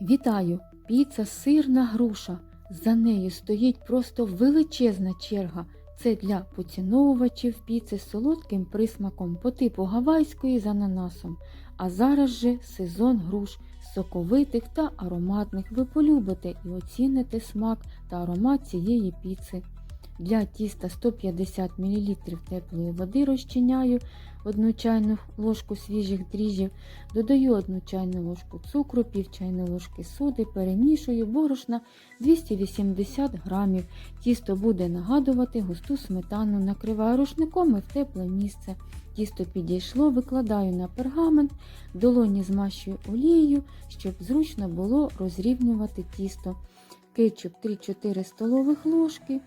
Вітаю! Піца сирна груша. За нею стоїть просто величезна черга. Це для поціновувачів піци з солодким присмаком по типу гавайської з ананасом. А зараз же сезон груш соковитих та ароматних. Ви полюбите і оціните смак та аромат цієї піци. Для тіста 150 мл теплої води розчиняю 1 чайну ложку свіжих дріжджів, додаю 1 чайну ложку цукру, пів чайної ложки соди, перемішую борошна 280 грамів. Тісто буде нагадувати густу сметану, накриваю рушником і в тепле місце. Тісто підійшло, викладаю на пергамент, долоні змащую олією, щоб зручно було розрівнювати тісто. Кетчуп 3-4 столових ложки.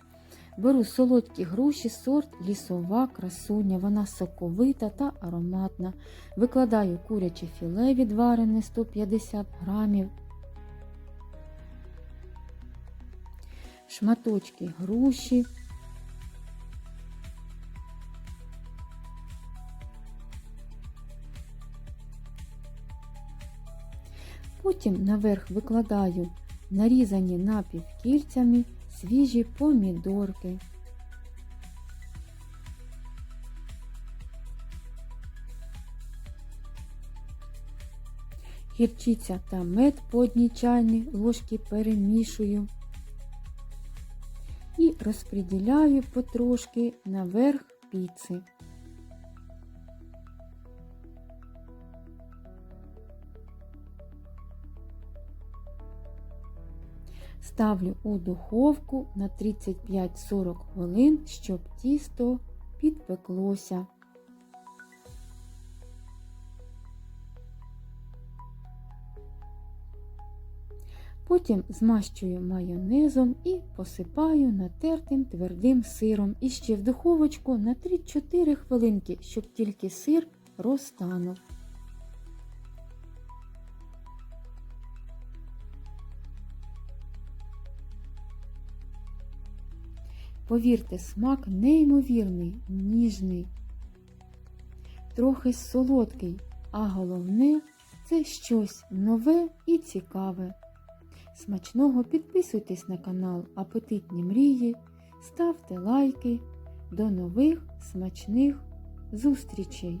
Беру солодкі груші, сорт лісова красуня, вона соковита та ароматна. Викладаю куряче філе відварене 150 грамів, шматочки груші. Потім наверх викладаю нарізані напівкільцями свіжі помідорки. Гірчиця та мед по одній чайній ложці перемішую і розподіляю потрошки наверх піци. Ставлю у духовку на 35-40 хвилин, щоб тісто підпеклося. Потім змащую майонезом і посипаю натертим твердим сиром. І ще в духовочку на 3-4 хвилинки, щоб тільки сир розтанув. Повірте, смак неймовірний, ніжний, трохи солодкий, а головне це щось нове і цікаве. Смачного підписуйтесь на канал Апетитні Мрії, ставте лайки. До нових смачних зустрічей!